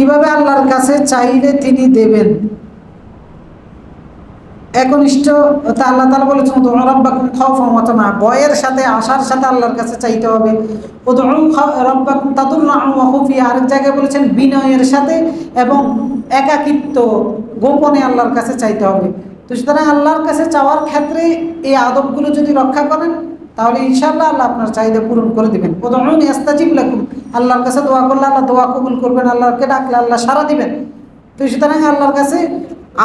কীভাবে আল্লাহর কাছে চাইলে তিনি দেবেন? একনিষ্ঠ, তা আল্লাহ তালা বলেছেন রব্বাকুম খাওফা মতমা বয়ের সাথে আশার সাথে আল্লাহর কাছে চাইতে হবে। ও রব্বাকুম তাদুর খুফিয়া আরেক জায়গায় বলেছেন, বিনয়ের সাথে এবং একাকিত্ব গোপনে আল্লাহর কাছে চাইতে হবে। তো সুতরাং আল্লাহর কাছে চাওয়ার ক্ষেত্রে এই আদবগুলো যদি রক্ষা করেন, তাহলে ইনশাল্লাহ আল্লাহ আপনার চাহিদা পূরণ করে দেবেন। ওদুন ইস্তাজিব লাকুম আল্লাহর কাছে দোয়া করলে আল্লাহ দোয়া কবুল করবেন, আল্লাহকে ডাকলে আল্লাহ সারা দিবেন। তো সুতরাং আল্লাহর কাছে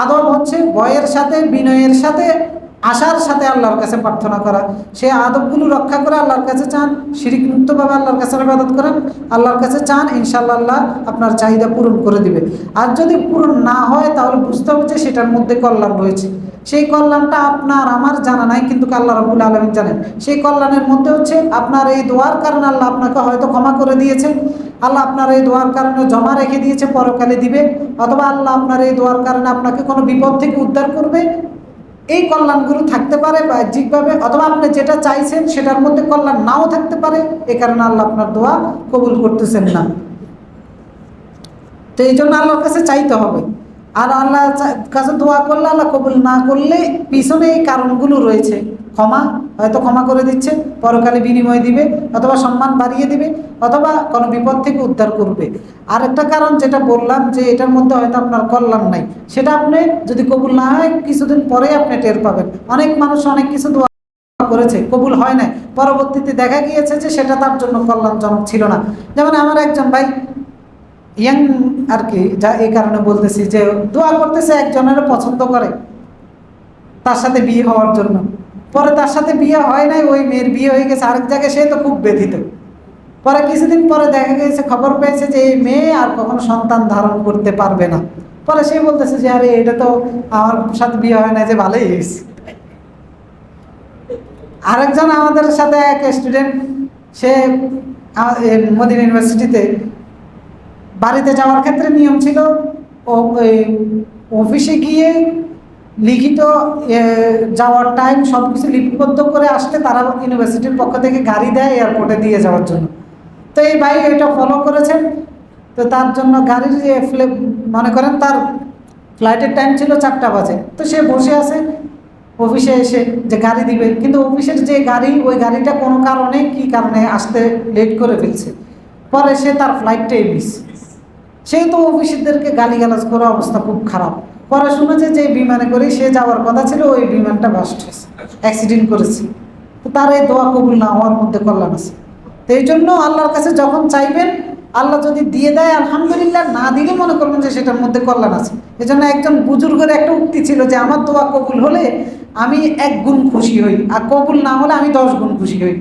আদব হচ্ছে ভয়ের সাথে, বিনয়ের সাথে আশার সাথে আল্লাহর কাছে প্রার্থনা করা। সেই আদবগুলো রক্ষা করে আল্লাহর কাছে চান শিরিক মুক্তভাবে আল্লাহর কাছে ইবাদত করেন, আল্লাহর কাছে চান, ইনশাআল্লাহ আল্লাহ আপনার চাহিদা পূরণ করে দিবে। আর যদি পূরণ না হয়, তাহলে বুঝতে হবে যে সেটার মধ্যে কল্যাণ রয়েছে। সেই কল্যাণটা আপনার, আমার জানা নাই, কিন্তু আল্লাহ রবুল আলমিন জানেন। সেই কল্যাণের মধ্যে হচ্ছে আপনার এই দোয়ার কারণে আল্লাহ আপনাকে হয়তো ক্ষমা করে দিয়েছে। আল্লাহ আপনার এই দোয়ার কারণে জমা রেখে দিয়েছে, পরকালে দিবে। অথবা আল্লাহ আপনার এই দোয়ার কারণে আপনাকে কোনো বিপদ থেকে উদ্ধার করবে। এই কল্যাণগুলো থাকতে পারে বাহ্যিকভাবে, অথবা আপনি যেটা চাইছেন সেটার মধ্যে কল্যাণ নাও থাকতে পারে, এ কারণে আল্লাহ আপনার দোয়া কবুল করতেছেন না। তো এই জন্য আল্লাহর কাছে চাইতে হবে। আর আল্লাহ কাছে দোয়া করলে আল্লাহ কবুল না করলে পিছনে এই কারণগুলো রয়েছে। ক্ষমা, হয়তো ক্ষমা করে দিচ্ছে, পরকালে বিনিময় দিবে, অথবা সম্মান বাড়িয়ে দিবে, অথবা কোনো বিপদ থেকে উদ্ধার করবে। আর একটা কারণ যেটা বললাম যে এটার মধ্যে হয়তো আপনার কল্যাণ নাই, সেটা আপনি যদি কবুল না হয়, কিছুদিন পরে আপনি টের পাবেন। অনেক মানুষ অনেক কিছু দোয়া করেছে, কবুল হয় না পরবর্তীতে দেখা গিয়েছে যে সেটা তার জন্য কল্যাণজনক ছিল না। যেমন আমার একজন ভাই, ইয়াং আর কি, যা এই কারণে বলতেছি যে দোয়া করতেছে একজনের পছন্দ করে, তার সাথে বিয়ে হওয়ার জন্য। পরে তার সাথে বিয়ে হয় নাই, ওই মেয়ের বিয়ে হয়ে গেছে, আরেক জায়গায় সে তো খুব ব্যথিত। পরে কিছুদিন পরে দেখা গেছে, খবর পেয়েছে যে এই মেয়ে আর কখনো সন্তান ধারণ করতে পারবে না। পরে সে বলতেছে যে, আরে, এটা তো আমার সাথে বিয়ে হয় না যে ভালোই হয়েছে। আরেকজন আমাদের সাথে এক স্টুডেন্ট সে মোদিন ইউনিভার্সিটিতে বাড়িতে যাওয়ার ক্ষেত্রে নিয়ম ছিল, ও অফিসে গিয়ে লিখিত যাওয়ার টাইম সব কিছু লিপিবদ্ধ করে আসলে তারা ইউনিভার্সিটির পক্ষ থেকে গাড়ি দেয় এয়ারপোর্টে দিয়ে যাওয়ার জন্য। তো এই ভাই এটা ফলো করেছেন। তো তার জন্য গাড়ির যে মনে করেন তার ফ্লাইটের টাইম ছিল চারটা বাজে। তো সে বসে আছে অফিসে এসে যে গাড়ি দিবে। কিন্তু অফিসের যে গাড়ি, ওই গাড়িটা কোনো কারণে কি কারণে আসতে লেট করে ফেলছে? পরে সে তার ফ্লাইটটাই মিস সেই তো অফিসেরদেরকে গালিগালাজ করা অবস্থা খুব খারাপ। পরে শুনেছে যে বিমানে করে, সে যাওয়ার কথা ছিল, ওই বিমানটা বাস্ট হয়েছে অ্যাক্সিডেন্ট করেছে। তার এই দোয়া কবুল না হওয়ার মধ্যে কল্যাণ আছে। তো এই জন্য আল্লাহর কাছে যখন চাইবেন, আল্লাহ যদি দিয়ে দেয়, আলহামদুলিল্লাহ, না দিলে মনে করবেন যে সেটার মধ্যে কল্যাণ আছে। এই জন্য একজন বুজুর্গের একটা উক্তি ছিল যে, আমার দোয়া কবুল হলে আমি এক গুণ খুশি হই, আর কবুল না হলে আমি দশ গুণ খুশি হই।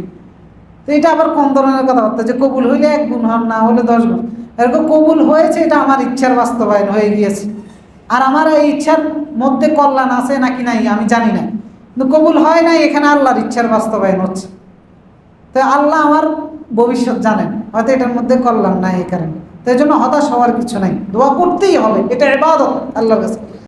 তো এটা আবার কম ধরনের কথাবার্তা? যে কবুল হইলে এক গুণ হন, না হলে দশ গুণ। এরকম কবুল হয়েছে, এটা আমার ইচ্ছার বাস্তবায়ন হয়ে গিয়েছে। আর আমার এই ইচ্ছার মধ্যে কল্যাণ আছে নাকি নাই, আমি জানি না। কিন্তু কবুল হয় নাই, এখানে আল্লাহর ইচ্ছার বাস্তবায়ন হচ্ছে। তো আল্লাহ আমার ভবিষ্যৎ জানেন, হয়তো এটার মধ্যে কল্যাণ নাই এই কারণে। তো এই জন্য হতাশ হওয়ার কিছু নাই। দোয়া করতেই হবে, এটা এবাদত আল্লাহর কাছে।